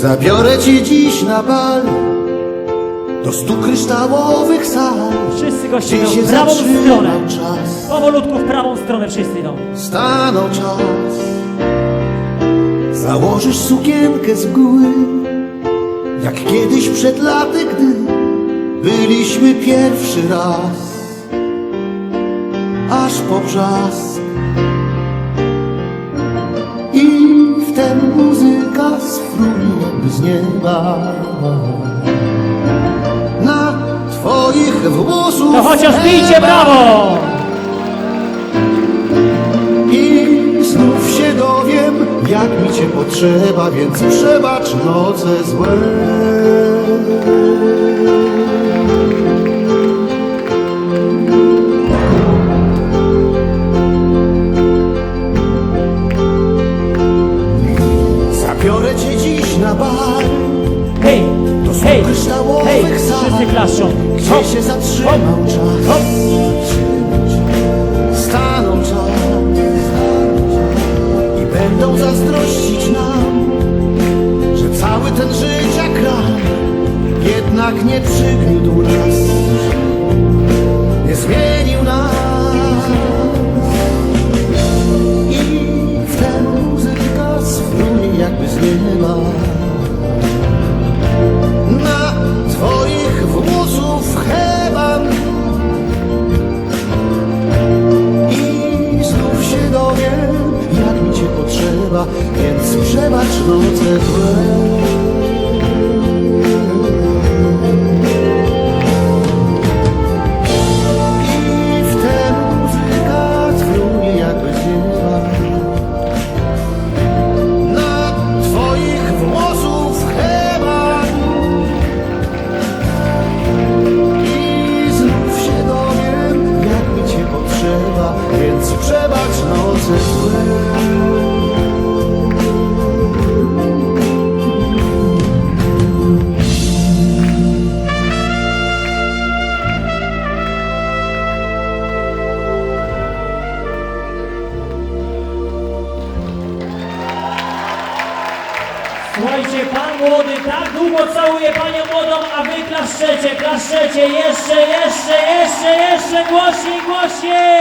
Zabiorę cię dziś na bal Do stu kryształowych sal. Wszyscy goście idą się w prawą stronę. czas. Powolutku w prawą stronę wszyscy idą. Stanął czas. Założysz sukienkę z mgły Jak kiedyś przed laty, gdy Byliśmy pierwszy raz. Aż po brzask I wtem muzyka jakby z nieba Na twoich włosów To chociaż bijcie brawo! I znów się dowiem, jak mi cię potrzeba, więc przebacz noce złe. Bar, Hej, do hej, hej, wszyscy klaszczą. gdzie się zatrzymał czas. hop. Staną czas i będą zazdrościć nam, że cały ten życia kram jednak nie przygniótł nas, nie zmienił nas. I wtem muzyka sfrunie jakby z nieba cię potrzeba, więc przebacz noce złe. Słuchajcie, pan młody tak długo całuje panią młodą, a wy klaszczecie, klaszczecie, jeszcze, jeszcze, jeszcze, jeszcze, głośniej, głośniej!